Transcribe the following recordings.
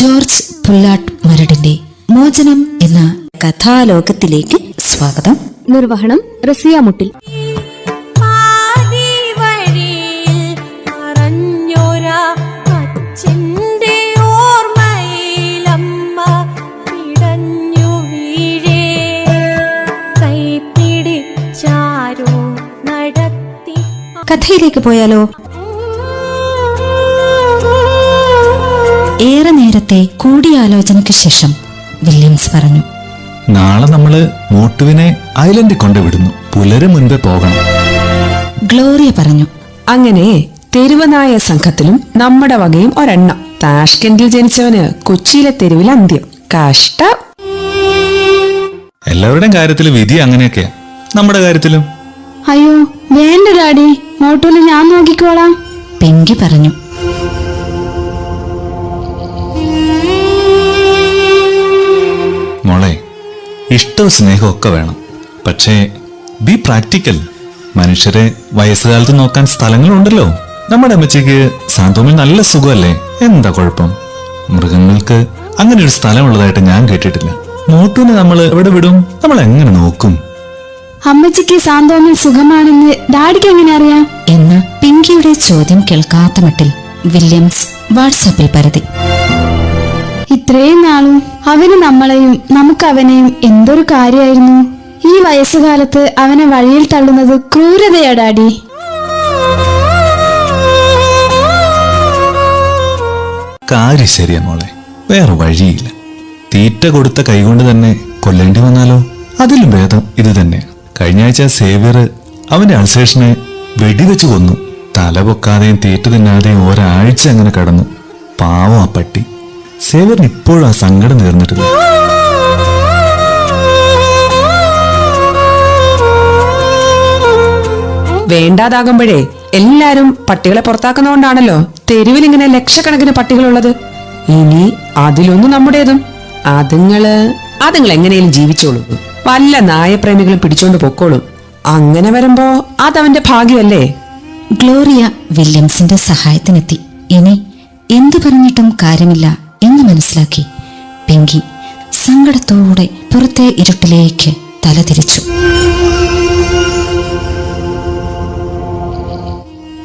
George Pullatt മരടിന്റെ മോചനം എന്ന കഥാലോകത്തിലേക്ക് സ്വാഗതം. നിർവഹണം റസിയ മുട്ടിൽ. കഥയിലേക്ക് വഴിയിൽ ഏറെ നേരത്തെ കൂടിയാലോചനയ്ക്ക് ശേഷം വില്യംസ് പറഞ്ഞു. നാളെ നമ്മൾ മോട്ടുവിനെ ഐലൻഡിൽ കൊണ്ടുവിടുന്നു. പുലര് മുൻപേ പോകണം. ഗ്ലോറിയ പറഞ്ഞു. അങ്ങനെ തെരുവനായ സംഘത്തിലും നമ്മുടെ വകയും ഒരെണ്ണം. താഷ്കെൻഡിൽ ജനിച്ചവന് കൊച്ചിയിലെ തെരുവിൽ അന്ത്യം. കഷ്ട. എല്ലാവരുടെയും കാര്യത്തിൽ വിധി അങ്ങനെയൊക്കെയാ നമ്മുടെ കാര്യത്തിലും. അയ്യോ വേണ്ട ഡാഡി. മോട്ടോൽ ഞാൻ നോക്കിക്കോളാം. പെങ്കി പറഞ്ഞു. ഇഷ്ടവും സ്നേഹവും ഒക്കെ വേണം. പക്ഷേ ബി പ്രാക്ടിക്കൽ മനുഷ്യരെ വയസ്സുകാലത്ത് നോക്കാൻ സ്ഥലങ്ങളുണ്ടല്ലോ. നമ്മുടെ അമ്മച്ചിക്ക് സാന്തോമിൽ നല്ല സുഖമല്ലേ? എന്താ കുഴപ്പം? മൃഗങ്ങൾക്ക് അങ്ങനെ ഒരു സ്ഥലമുള്ളതായിട്ട് ഞാൻ കേട്ടിട്ടില്ല. മോട്ടുവിനെ നമ്മൾ എവിടെ വിടും? നമ്മൾ എങ്ങനെ നോക്കും? അമ്മച്ചിക്ക് സാന്തോമിൽ സുഖമാണെന്ന് ഡാഡിക്ക് എങ്ങനെ അറിയാം? എന്ന് പിങ്കിയുടെ ചോദ്യം കേൾക്കാത്ത മട്ടിൽ വില്യംസ് വാട്സാപ്പിൽ പരതി. ഇത്രയും നാളും അവന് നമ്മളെയും നമുക്ക് അവനെയും എന്തൊരു കാര്യമായിരുന്നു ഈ വയസ്സുകാലത്ത് അവനെ വഴിയിൽ തള്ളുന്നത് ക്രൂരതയടാടി. കാര്യം ശരിയാ മോളെ. വേറെ വഴിയില്ല. തീറ്റ കൊടുത്ത കൈകൊണ്ട് തന്നെ കൊല്ലേണ്ടി വന്നാലോ? അതിലും ഭേദം ഇത് തന്നെ. കഴിഞ്ഞ ആഴ്ച സേവ്യർ അവന്റെ അൾസേഷനെ വെടിവെച്ച് കൊന്നു. തല പൊക്കാതെയും തീറ്റ തിന്നാതെയും ഒരാഴ്ച അങ്ങനെ കടന്നു. പാവം ആ പട്ടി. സേവ്യറിന് ഇപ്പോഴും ആ സങ്കടം തീർന്നിട്ടില്ല വേണ്ടാതാകുമ്പോഴേ എല്ലാരും പട്ടികളെ പുറത്താക്കുന്നതുകൊണ്ടാണല്ലോ തെരുവിൽ ഇങ്ങനെ ലക്ഷക്കണക്കിന് പട്ടികളുള്ളത്. ഇനി അതിലൊന്നും നമ്മുടേതും. അതുങ്ങൾ അതുങ്ങൾ എങ്ങനെയും ജീവിച്ചോളൂ. വല്ല നായപ്രേമികളും പിടിച്ചോണ്ട് പൊക്കോളും. അങ്ങനെ വരുമ്പോ അതവന്റെ ഭാഗ്യമല്ലേ? ഗ്ലോറിയ വില്യംസിന്റെ സഹായത്തിനെത്തി. ഇനി എന്തു പറഞ്ഞിട്ടും കാര്യമില്ല. എന്ന് മനസ്സിലാക്കി. പിങ്കി സങ്കടത്തോടെ പുറത്തെ ഇരുട്ടിലേക്ക് തല തിരിച്ചു.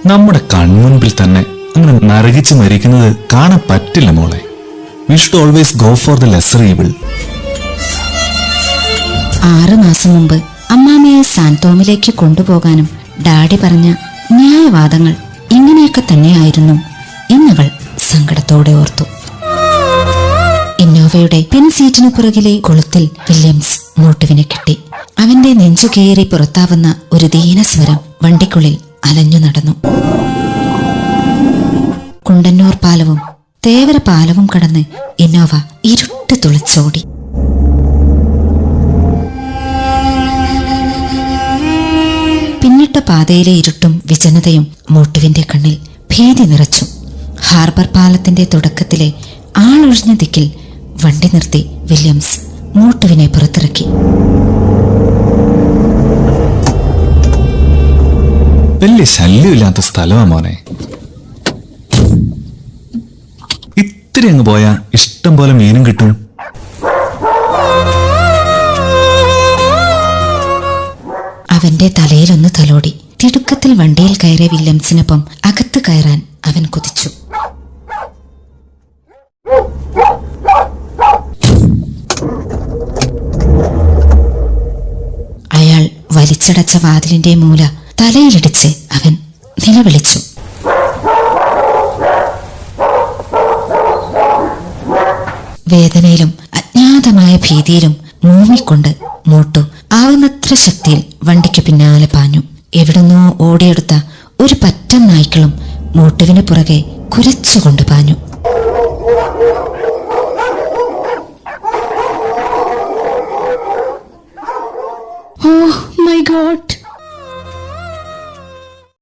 നമ്മുടെ കൺമുൻപിൽ തന്നെ അങ്ങനെ നരകിച്ച് മരിക്കുന്നത് കാണാൻ പറ്റില്ല മോളെ. We should always go for the lesser evil ആറ് മാസം മുമ്പ് അമ്മാമ്മയെ സാന്തോമിലേക്ക് കൊണ്ടുപോകാനും ഡാഡി പറഞ്ഞ ന്യായവാദങ്ങൾ ഇങ്ങനെയൊക്കെ തന്നെയായിരുന്നു എന്നവൾ സങ്കടത്തോടെ ഓർത്തു. ഇന്നോവയുടെ പിൻ സീറ്റിനു പുറകിലെ കൊളുത്തിൽ വില്യംസ് മോട്ടുവിനെ കെട്ടി. അവന്റെ നെഞ്ചു കയറി പുറത്താവുന്ന ഒരു ദീനസ്വരം വണ്ടിക്കുള്ളിൽ അലഞ്ഞു നടന്നു. കുണ്ടന്നൂർ പാലവും തേവര പാലവും കടന്ന് ഇന്നോവ ഇരുട്ട് തുളച്ചോടി. പിന്നിട്ട പാതയിലെ ഇരുട്ടും വിജനതയും മോട്ടുവിന്റെ കണ്ണിൽ ഭീതി നിറച്ചു. ഹാർബർ പാലത്തിന്റെ തുടക്കത്തിലെ ആളൊഴിഞ്ഞ ദിക്കിൽ വണ്ടി നിർത്തി വില്യംസ് മോട്ടുവിനെ പുറത്തിറക്കി. വലിയ ശല്യമില്ലാത്ത സ്ഥലമാ മോനെ. ഇത്തിരി അങ്ങ് പോയാ ഇഷ്ടം പോലെ മീനും കിട്ടും. അവന്റെ തലയിലൊന്ന് തലോടി. തിടുക്കത്തിൽ വണ്ടിയിൽ കയറിയ വില്യംസിനൊപ്പം അകത്ത് കയറാൻ അവൻ കുതിച്ചു. വലിച്ചടച്ച വാതിലിന്റെ മൂല തലയിലിടിച്ച് അവൻ നിലവിളിച്ചു. വേദനയിലും അജ്ഞാതമായ ഭീതിയിലും മൂങ്ങിക്കൊണ്ട് മോട്ടു ആവുന്നത്ര ശക്തിയിൽ വണ്ടിക്ക് പിന്നാലെ പാഞ്ഞു. എവിടുന്നോ ഓടിയെടുത്ത ഒരു പറ്റം നായ്ക്കളും മോട്ടുവിന് പുറകെ കുരച്ചുകൊണ്ട് പാഞ്ഞു.